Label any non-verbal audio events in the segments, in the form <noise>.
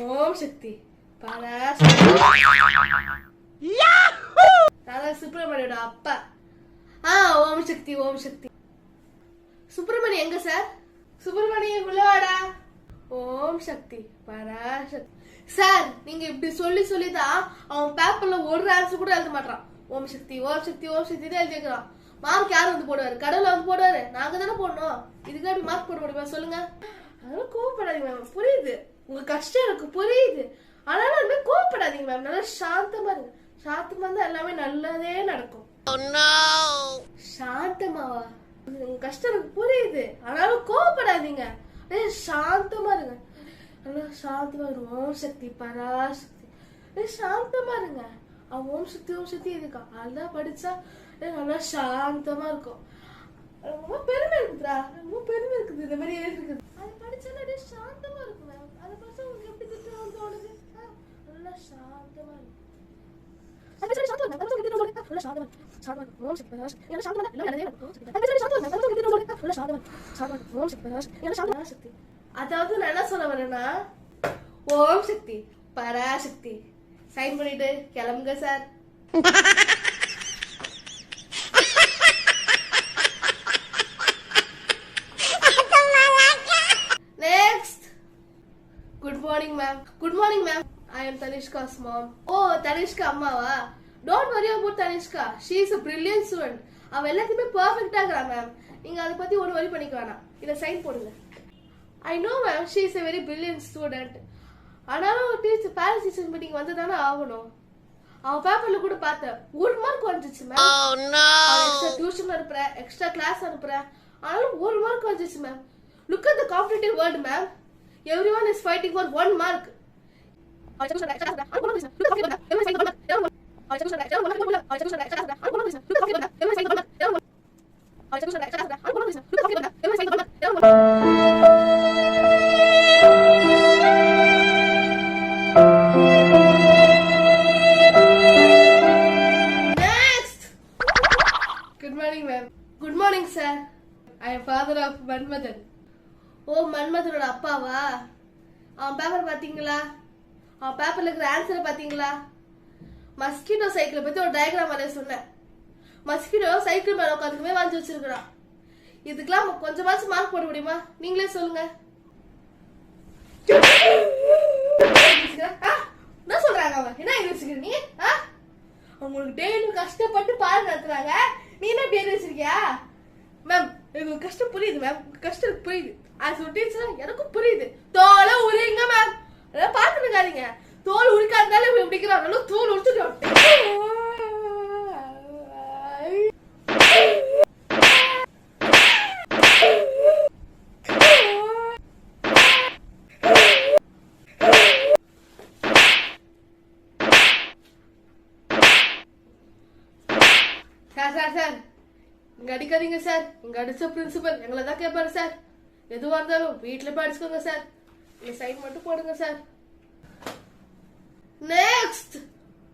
ஓம் சக்தி. ராதா சுப்பிரமணியோட அப்பா. ஆ ஓம் சக்தி ஓம் சக்தி. சுப்பிரமணி எங்க சார்? சுப்பிரமணி உள்ளவாடா ஓம் சக்தி பராசக்தி சார் நீங்க இப்படி சொல்லி சொல்லி தான் அவன் பேப்பர்ல ஒரு ஆன்சர் கூட எழுத மாட்டான் ஓம் சக்தி ஓம் சக்தி ஓம் சக்தி தான் எழுதிக்கிறான் மார்க் யார் வந்து போடுவாரு? கடவுள் வந்து போடுவாரு. நாங்க தானே போடணும். இதுக்கு மார்க் போட முடியுமா? சொல்லுங்க. அதெல்லாம் கோவப்படாதீங்க மேம் புரியுது. உங்க கஷ்டம் எனக்கு புரியுது. ஆனாலும் அது மாதிரி கோவப்படாதீங்க மேம் நல்லா சாந்தமா இருங்க. சாந்தமா இருந்தா எல்லாமே நல்லதே நடக்கும். சாந்தமாவா? உங்க கஷ்டம் எனக்கு புரியுது. ஆனாலும் கோவப்படாதீங்க. அப்படியே சாந்தமா இருங்க. நல்லா சாந்தமா இருங்க. ஓம் சக்தி பராசக்தி. அப்படியே சாந்தமா இருங்க. அவன் ஓம் சக்தி ஓம் சக்தி இருக்கா அதெல்லாம் படிச்சா நல்லா சாந்தமா இருக்கும். ரொம்ப பெருமை இருக்குதுடா. ரொம்ப பெருமை இருக்குது. இந்த மாதிரி இருக்குது அது படிச்சாலும் அப்படியே சாந்தமா இருக்கும் மேம் அதை படிச்சா உங்களுக்கு எப்படி திட்டணும்னு தோணுது? நல்லா சாந்தமா இருக்கும். அதாவது நான் என்ன சொல்ல வரேன்னா ஓம் சக்தி பராசக்தி. சைன் பண்ணிட்டு கிளம்புங்க sir <laughs> next good morning ma'am good morning ma'am I am Tanishka's mom oh Tanishka அம்மாவா? Don't worry about Tanishka. She is a brilliant student. அவ எல்லாத்தையுமே பெர்ஃபெக்ட்டா இருக்கறா மேம் நீங்க அதை பத்தி ஒன்றும் வரி பண்ணிக்க வேணாம். இதை சைன் போடுங்க. I know ma'am she is a very brilliant student ஆனாலும் டீச்சர் பேரண்ட்ஸ் டீச்சர் மீட்டிங் வந்து தானே ஆகணும். அவ பேப்பர்ல கூட பார்த்தேன் ஒரு மார்க் வந்துச்சு மேம் எக்ஸ்ட்ரா டியூஷன் அனுப்புறேன் எக்ஸ்ட்ரா கிளாஸ் அனுப்புறேன். ஆனாலும் ஒரு மார்க் வந்துச்சு ma'am look at the competitive world ma'am everyone is fighting for one mark! Good morning, ma'am. Good morning, sir. I am father of Manmadhan oh மன்மதனோட அப்பாவா அவன் paper பாத்தீங்களா பேப்பர்ல இருக்கிற ஆன்சரை பாத்தீங்களா? மஸ்கிட்டோ சைக்கிளை பத்தி ஒரு டயக்ராம் வரைய சொன்னேன். மஸ்கிட்டோ சைக்கிள் மேல உட்காந்துக்குமே வாங்கி வச்சிருக்கிறான். இதுக்கெல்லாம் கொஞ்சமாச்சும் மார்க் போட முடியுமா? நீங்களே சொல்லுங்க. ஆ, என்ன சொல்றாங்க அவன் என்ன யோசிக்கிற நீ? ஆ? உங்களுக்கு டெய்லி கஷ்டப்பட்டு பால் நடத்துறாங்க. நீ என்ன பேர் வச்சிருக்கியா? மேம் எனக்கு கஷ்டம் புரியுது மேம் கஷ்டம் புரியுது. அது ஒரு டீச்சர் எனக்கும் புரியுது. தோலை உரியுங்க மேம் அதான் பார்த்து இருக்காதீங்க தோல் உரிக்காதனால இப்படி பிடிக்கிறான். தோல் உரிச்சுட்டோம் சார் சார் சார். இங்க அடிக்காதீங்க சார். இங்க அடிச்ச பிரின்சிபல் எங்களை தான் கேட்பாரு சார். எதுவா இருந்தாலும் வீட்டுல போய் அடிச்சுக்கோங்க சார். நீங்க சைன் மட்டும் போடுங்க சார் நெக்ஸ்ட்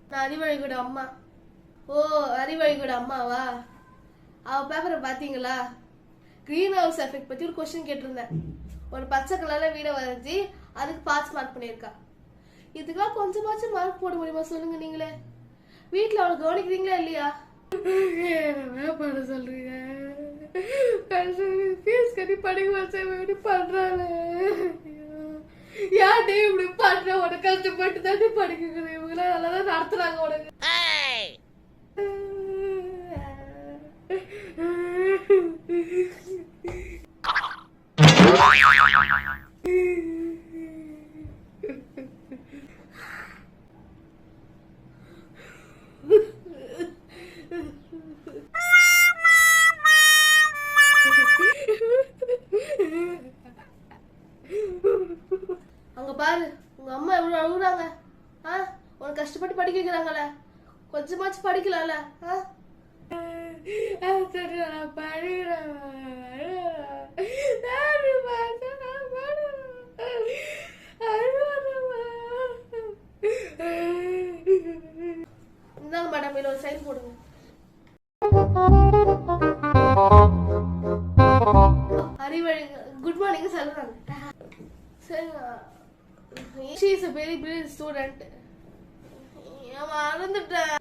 நான் அறிவழிகூட அம்மா. ஓ அறிவழிகோட அம்மாவா? அவ பேப்பரை பாத்தீங்களா? கிரீன் ஹவுஸ் எஃபெக்ட் பத்தி ஒரு கொஸ்டின் கேட்டிருந்தேன். ஒரு பச்சை கலர்ல வீடை வரைஞ்சி அதுக்கு பாஸ் மார்க் பண்ணியிருக்கா. இதுக்கெல்லாம் கொஞ்சமாச்சும் மார்க் போட முடியுமா சொல்லுங்க நீங்களே. வீட்டில் அவளை கவனிக்கிறீங்களா இல்லையா? என்ன பண்ண சொல்றீங்க? ஃபீஸ் கட்டி படிக்க வச்ச இப்படி யார்டே இப்படி பண்ற? உனக்கு கஷ்டப்பட்டு தாண்டி படிக்கிறேன். இவங்களாம் நல்லா தான் நடத்துறாங்க உனக்கு. <laughs> <laughs> அங்க பாரு உங்க அம்மா எவ்வளவு அழுகுறாங்க? ஆ? உனக்கு கஷ்டப்பட்டு படிக்க வைக்கிறாங்களே கொஞ்சமாச்சும் படிக்கலாம்ல ஆ? சரி நான் படிக்கிறேன். இந்தாங்க மேடம் இதுல ஒரு சைன் போடுங்க. அறிவழி குட் மார்னிங் சொல்றாங்க சரி she is a very brilliant student மறந்துட்டேன்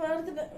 மறந்துட்டேன்